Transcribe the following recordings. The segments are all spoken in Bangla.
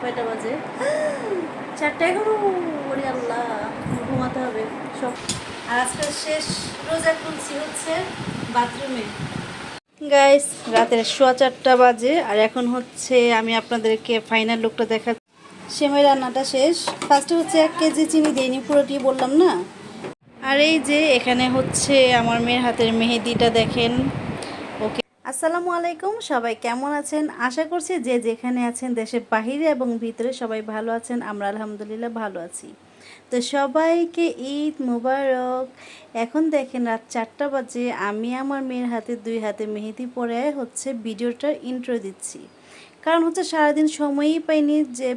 কয়টা বাজে। চারটে এগারো ওরে আল্লাহ, ঘুমাতে হবে, সব। আর আজকে শেষ রোজা খুলছি হচ্ছে বাথরুমে। গাইস রাতের সোয়া চারটা বাজে, আর এখন হচ্ছে আমি আপনাদেরকে ফাইনাল লুকটা দেখা সেমাই রান্নাটা শেষ। ফার্স্টে হচ্ছে এক কেজি চিনি দিইনি পুরোটি বললাম না? আর এই যে এখানে হচ্ছে আমার মেয়ের হাতের মেহেদিটা দেখেন। আসসালামু আলাইকুম, সবাই কেমন আছেন? আশা করছি যে যেখানে আছেন, দেশের বাহিরে এবং ভিতরে সবাই ভালো আছেন, আমরা আলহামদুলিল্লাহ ভালো আছি। তো সবাইকে ঈদ মুবারক। এখন দেখেন রাত চারটা বাজে, আমি আমার মেয়ের হাতে দুই হাতে মেহেদি পরে হচ্ছে ভিডিওটার ইন্ট্রো দিচ্ছি। কারণ হচ্ছে সারাদিন সময়ই পাইনি যে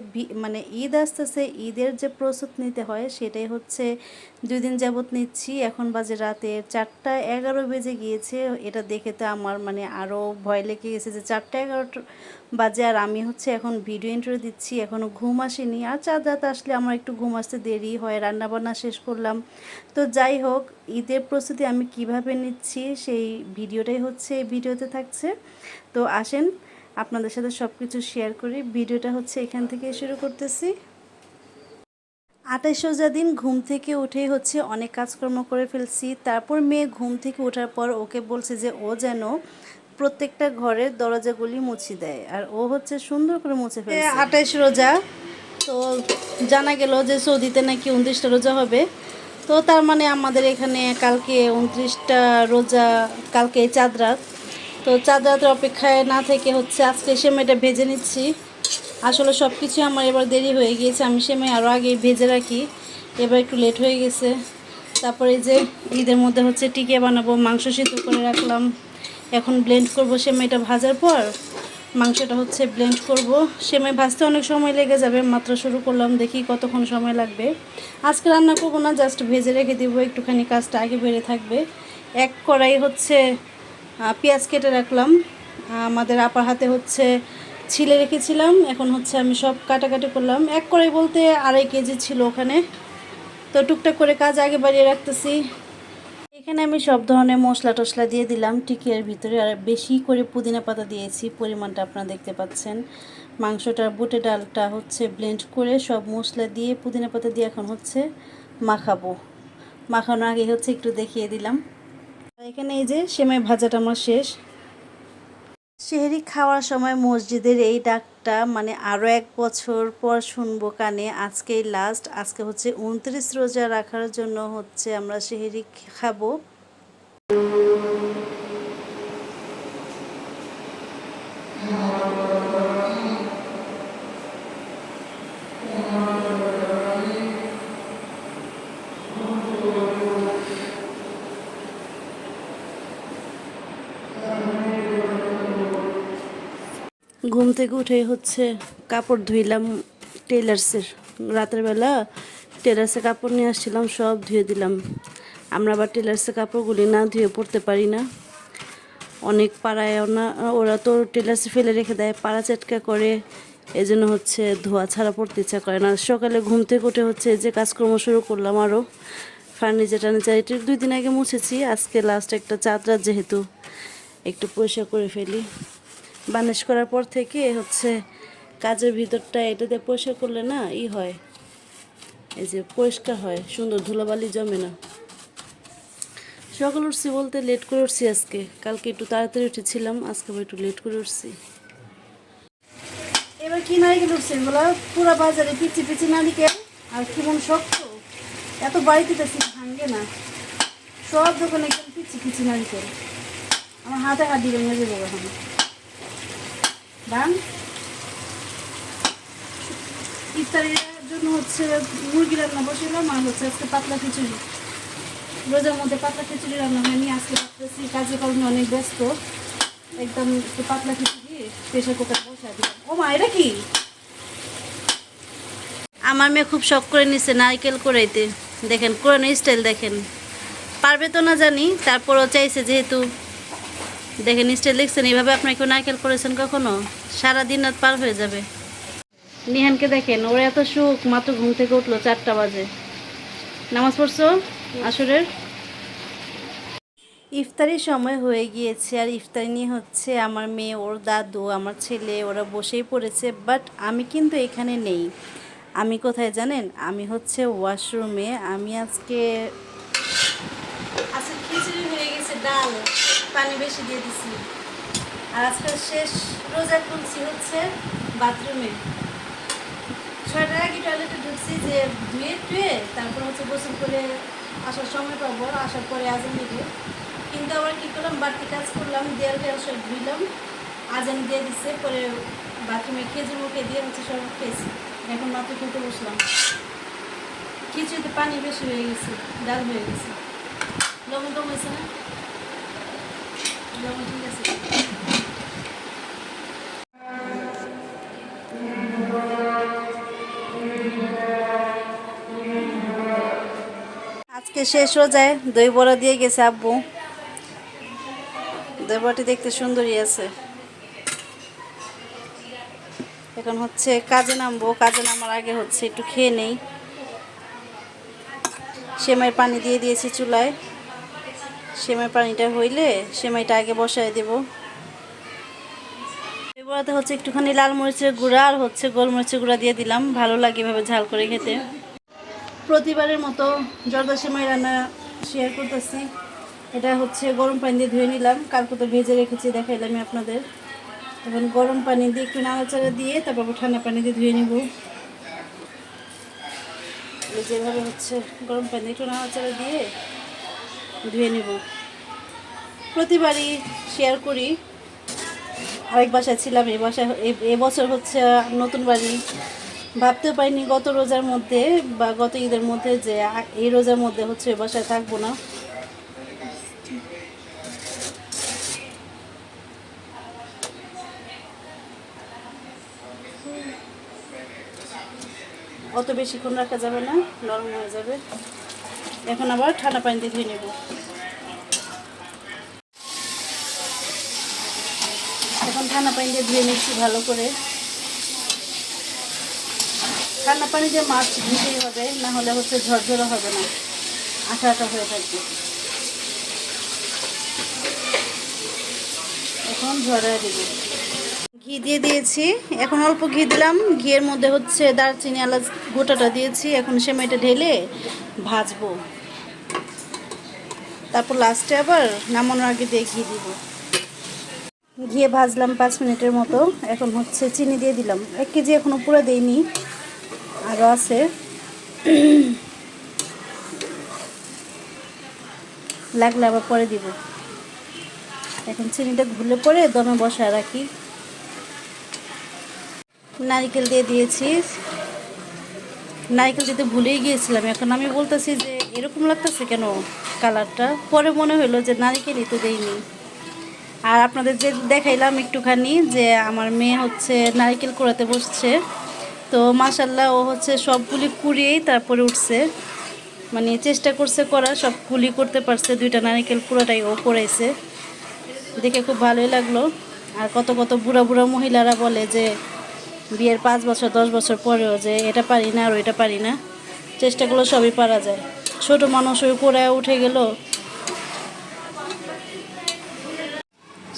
মানে ঈদ আসতেছে, ঈদের যে প্রস্তুত নিতে হয় সেটাই হচ্ছে দুই দিন যাবৎ নিচ্ছি। এখন বাজে রাতে চারটা এগারো বেজে গিয়েছে। এটা দেখে তো আমার মানে আরও ভয় লেগে গেছে যে চারটা এগারো বাজে আর আমি হচ্ছে এখন ভিডিও ইন্টারভিউ দিচ্ছি এখনও ঘুম আসেনি। আর চাঁদ রাত আসলে আমার একটু ঘুম আসতে দেরি হয়, রান্নাবান্না শেষ করলাম। তো যাই হোক, ঈদের প্রস্তুতি আমি কীভাবে নিচ্ছি সেই ভিডিওটাই হচ্ছে ভিডিওতে থাকছে। তো আসেন আপনাদের সাথে সব কিছু শেয়ার করি। ভিডিওটা হচ্ছে এখান থেকে শুরু করতেছি। আঠাশ রোজা দিন ঘুম থেকে উঠেই হচ্ছে অনেক কাজকর্ম করে ফেলছি। তারপর মেয়ে ঘুম থেকে ওঠার পর ওকে বলছে যে ও যেন প্রত্যেকটা ঘরের দরজাগুলি মুছে দেয়। আর ও হচ্ছে সুন্দর করে মুছে ফেলছে। আঠাশ রোজা। তো জানা গেল যে সৌদিতে নাকি উনত্রিশটা রোজা হবে। তো তার মানে আমাদের এখানে কালকে উনত্রিশটা রোজা কালকে চাঁদ রাত। তো চাঁদ রাতের অপেক্ষায় না থেকে হচ্ছে আজকে সেমাইটা ভেজে নিচ্ছি। আসলে সব কিছু আমার এবার দেরি হয়ে গিয়েছে, আমি সেমাই আরও আগে ভেজে রাখি। এবার একটু লেট হয়ে গেছে। তারপরে যে ঈদের মধ্যে হচ্ছে টিকে বানাবো, মাংস সিদ্ধ করে রাখলাম। এখন ব্লেন্ড করব সেমাইটা ভাজার পর। মাংসটা হচ্ছে ব্লেন্ড করব। সেমাই ভাজতে অনেক সময় লেগে যাবে, মাত্র শুরু করলাম, দেখি কতক্ষণ সময় লাগবে। আজকে রান্না করব না জাস্ট ভেজে রেখে দেবো, একটুখানি কাজটা আগে বেড়ে থাকবে। এক কড়াই হচ্ছে পেঁয়াজ কেটে রাখলাম। আমাদের আপার হাতে হচ্ছে ছিলে রেখেছিলাম। এখন হচ্ছে আমি সব কাটাকাটি করলাম। এক কড়াই বলতে আড়াই কেজি ছিল ওখানে। তো টুকটাক করে কাজ আগে বাড়িয়ে রাখতেছি। এখানে আমি সব ধরনের মশলা টশলা দিয়ে দিলাম। টিকিয়ার ভিতরে আর বেশি করে পুদিনা পাতা দিয়েছি। পরিমাণটা আপনারা দেখতে পাচ্ছেন। মাংসটার বুটে ডালটা হচ্ছে ব্লেন্ড করে সব মশলা দিয়ে পুদিনা পাতা দিয়ে এখন হচ্ছে মাখাবো। মাখানোর আগে হচ্ছে একটু দেখিয়ে দিলাম। এখানে এই যে সেমাই ভাজাটা আমার শেষ। সেহেরি খাওয়ার সময় মসজিদের এই ডাকটা মানে আরও এক বছর পর শুনব কানে। আজকেই লাস্ট আজকে হচ্ছে উনত্রিশ রোজা রাখার জন্য হচ্ছে আমরা সেহেরি খাব। ঘুম থেকে উঠে হচ্ছে কাপড় ধুইলাম টেলার্সের রাতের বেলা টেলার্সে কাপড় নিয়ে আসছিলাম, সব ধুয়ে দিলাম। আমরা আবার টেলার্সে কাপড়গুলি না ধুয়ে পড়তে পারি না। অনেক পাড়ায় না ওরা তো টেলার্সে ফেলে রেখে দেয়, পাড়া চেটকা করে। এই জন্য হচ্ছে ধোয়া ছাড়া পড়তে ইচ্ছা করে না। সকালে ঘুম থেকে উঠে হচ্ছে যে কাজকর্ম শুরু করলাম আরও ফার্নিচার টার্নিচার, এটা দুই দিন আগে মুছেছি, আজকে লাস্ট একটা চাঁদরাত যেহেতু একটু পরিষ্কার করে ফেলি। বানিশ করার পর থেকে হচ্ছে কাজের ভিতরটা এটাতে পরিষ্কার করলে না ই হয়। এই যে পরিষ্কার হয়, সুন্দর ধুলাবালি জমে না। সকাল উঠছি বলতে লেট করে উঠছি আজকে। কালকে একটু তাড়াতাড়ি উঠেছিলাম, আজকে একটু লেট করে উঠছি। এবার কি নারিকেল উঠছে এগুলো পুরো বাজারে পিচি পিচি নারিকেল আর কি কেমন শক্ত? এত বাড়িতে দেখছি ভাঙবে না। সব দোকানে একদম পিচি পিচি নারিকেল আমার হাতে হাত দিবেন ভেঙে যাব এখন। বান ইফতারের জন্য হচ্ছে মুরগি রান্না বসিলাম আর হচ্ছে আজকে পাতলা খিচুড়ি। রোজার মধ্যে পাতলা খিচুড়ি রান্না হয়নি আজকে ভাবতেছি কাজে কর্মে অনেক ব্যস্ত। একদম একটু পাতলা খিচুড়ি প্রেশার কুকার বসাই দিলাম। ও মা, এটা কি? আমার মেয়ে খুব শখ করে নিছে নারকেল করাইতে দেখেন কোরআন স্টাইল দেখেন। পারবে তো না জানি, তারপরও চাইছে যেহেতু দেখেন স্টাইল দেখছেন এইভাবে আপনার কেউ নারকেল করেছেন কখনো? সারা দিন রাত পার হয়ে যাবে। নিহানকে দেখেন ওর এত সুখ মাত্র ঘুম থেকে উঠল চারটা বাজে। নামাজ পড়ছো আসরের? ইফতারির সময় হয়ে গিয়েছে আর ইফতারি নিয়ে হচ্ছে আমার মেয়ে ওর দাদু আমার ছেলে ওরা বসেই পড়েছে বাট আমি কিন্তু এখানে নেই। আমি কোথায় জানেন? আমি হচ্ছে ওয়াশরুমে। আমি আজকে আজকে খিচুড়ি হয়ে গেছে ডাল। পানি বেশি দিয়ে দিছি। আর আজকে শেষ রোজা খুলছি হচ্ছে বাথরুমে। ছয়টার আগে টয়লেটে ঢুকছি যে ধুয়ে টুয়ে তারপর হচ্ছে গোসল করে আসার সময় পাবো আসার পরে আজান দিবে। কিন্তু আবার কী করলাম, বাড়তি কাজ করলাম, দেয়াল দেয়াল সব ধুইলাম, আজান দিয়ে দিচ্ছে পরে বাথরুমে খেজুর মুখে দিয়ে হচ্ছে সব খেয়েছি। এখন মাত্র খেতে বসলাম। খিচুড়িতে পানি বেশি হয়ে গেছে, ডাল হয়ে গেছে। লবণ কম হয়েছে না? আজকে শেষ রোজায় দই বড়া দিয়ে গেছে আব্বু। দই বড়াটি দেখতে সুন্দরই আছে। এখন হচ্ছে কাজে নামবো, কাজে নামার আগে হচ্ছে একটু খেয়ে নেই। সেমাই পানি দিয়ে দিয়েছি চুলায়। সেমাই পানিটা হইলে সেমাইটা আগে বসায় দেব। বড়াতে হচ্ছে একটুখানি লাল মরিচের গুঁড়া আর হচ্ছে গোলমরিচের গুঁড়া দিয়ে দিলাম। ভালো লাগে এভাবে ঝাল করে খেতে। প্রতিবারের মতো জর্দা সেমাই রান্না শেয়ার করতেছি। এটা হচ্ছে গরম পানি দিয়ে ধুয়ে নিলাম। কালকে তো ভেজে রেখেছি, দেখাইলামই আপনাদের। এখন গরম পানি দিয়ে একটু নাড়াচাড়া দিয়ে তারপর ঠান্ডা পানি দিয়ে ধুয়ে নিব। যেভাবে হচ্ছে গরম পানি একটু নাড়াচাড়া দিয়ে ধুয়ে নেব। প্রতিবারই শেয়ার করি। আরেক বাসায় ছিলাম, এ বাসায় এ- এবছর হচ্ছে নতুন বাড়ি। ভাবতেও পারিনি গত রোজার মধ্যে বা গত ঈদের মধ্যে যে এই রোজার মধ্যে হচ্ছে এ বাসায় থাকব না। অত বেশিক্ষণ রাখা যাবে না, নরম হয়ে যাবে। এখন আবার ঠান্ডা পানি দিয়ে ধুয়ে নেব। এখন ঠান্ডা পানি দিয়ে ধুয়ে নিচ্ছি ভালো করে। ঠান্ডা পানি দিয়ে মাছ ধুতেই হবে, না হলে হচ্ছে ঝরঝরা হবে না। আঠা আঠা হয়ে থাকবে। এখন ঝরায় দেব। ঘি দিয়ে দিয়েছি। এখন অল্প ঘি দিলাম। ঘিয়ের মধ্যে হচ্ছে দারচিনি এলাচ গোটাটা দিয়েছি। এখন সেমাইটা ঢেলে ভাজবো। তারপর লাস্টে আবার নামানোর আগে দিয়ে ঘি দিব। ঘিয়ে ভাজলাম পাঁচ মিনিটের মতো। এখন হচ্ছে চিনি দিয়ে দিলাম। এক কেজি এখনও পুরো দেইনি। আরও আছে। লাগলে আবার পরে দিব। এখন চিনিটা ঘুলে পরে দমে বসায় রাখি। নারকেল দিয়ে দিয়েছি। নারকেল দিতে ভুলেই গিয়েছিলাম। এখন আমি বলতেছি যে এরকম লাগতেছে কেন কালারটা? পরে মনে হলো যে নারকেলই তো দেইনি। আর আপনাদের যে দেখাইলাম একটুখানি যে আমার মেয়ে হচ্ছে নারকেল কুড়াতে বসছে। তো মাসাল্লাহ ও হচ্ছে সবগুলি কুড়িয়েই তারপরে উঠছে। মানে চেষ্টা করছে করা, সব কুলি করতে পারছে, দুইটা নারকেল পুরোটাই ও করাইছে দেখে খুব ভালোই লাগল। আর কত কত বুড়া বুড়া মহিলারা বলে যে বিয়ের পাঁচ বছর, দশ বছর পরেও যে এটা পারি না আর ওইটা পারি না, চেষ্টাগুলো সবই পারা যায়। ছোট মানুষ ওই কোড়ায় উঠে গেল।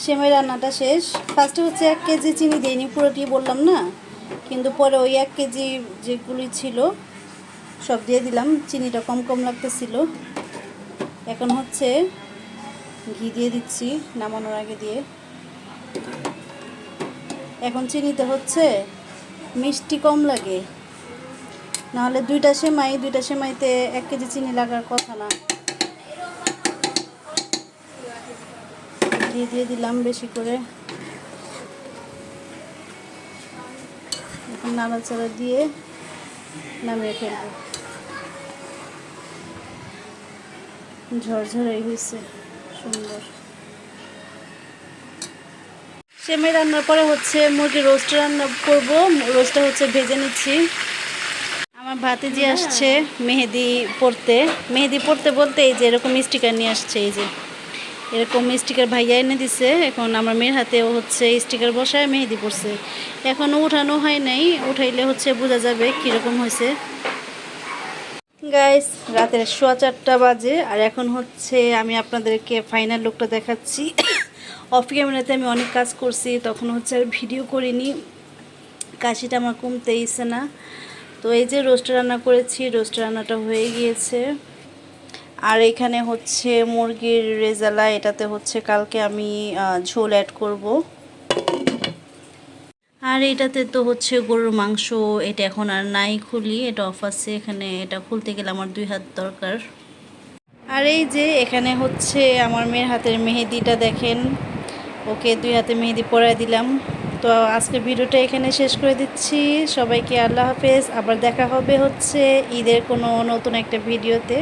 সেমাই রান্নাটা শেষ। ফার্স্টে হচ্ছে এক কেজি চিনি দিইনি পুরোটি বললাম না, কিন্তু পরে ওই এক কেজি যেগুলি ছিল, সব দিয়ে দিলাম। চিনিটা কম কম লাগতেছিল। এখন হচ্ছে ঘি দিয়ে দিচ্ছি, নামানোর আগে দিয়ে। এখন চিনিতে হচ্ছে মিষ্টি কম লাগে। নাহলে দুইটা সেমাই, দুইটা সেমাইতে এক কেজি চিনি লাগার কথা না। দিয়ে দিয়ে দিলাম বেশি করে। এখন নাড়াচাড়া দিয়ে নামিয়ে ফেলব। ঝরঝরাই হয়েছে, সুন্দর। সেমাই রান্নার পরে হচ্ছে মুরগি রোস্ট রান্না করব। রোস্টটা হচ্ছে ভেজে নিচ্ছি। আমার ভাতিজি আসছে মেহেদি পড়তে মেহেদি পড়তে বলতে এই যে এরকম স্টিকার নিয়ে আসছে এই যে এরকম স্টিকার ভাইয়া এনে দিছে। এখন আমার মেয়ের হাতে ও হচ্ছে স্টিকার বসায় মেহেদি পড়ছে এখনও উঠানো হয় নাই উঠাইলে হচ্ছে বোঝা যাবে কীরকম হয়েছে। গাইস রাতের সোয়া চারটা বাজে। আর এখন হচ্ছে আমি আপনাদেরকে ফাইনাল লুকটা দেখাচ্ছি। অফ ক্যামেরাতে আমি অনেক কাজ করছি, তখন হচ্ছে আর ভিডিও করিনি। কাশিটা আমার কমতেইছে না। তো এই যে রোস্ট রান্না করেছি রোস্ট রান্নাটা হয়ে গিয়েছে। আর এখানে হচ্ছে মুরগির রেজালা, এটাতে হচ্ছে কালকে আমি ঝোল অ্যাড করব। আর এটাতে তো হচ্ছে গরুর মাংস, এটা এখন আর নাই খুলি, এটা অফ আছে, এখানে এটা খুলতে গেলে আমার দুই হাত দরকার। আর এই যে এখানে হচ্ছে আমার মেয়ের হাতের মেহেদিটা দেখেন। ওকে দুই হাতে মেহেদি পরাই দিলাম। তো আজকে ভিডিওটা এখানে শেষ করে দিচ্ছি। সবাইকে আল্লাহ হাফেজ। আবার দেখা হবে হচ্ছে ঈদের কোনো নতুন একটা ভিডিওতে।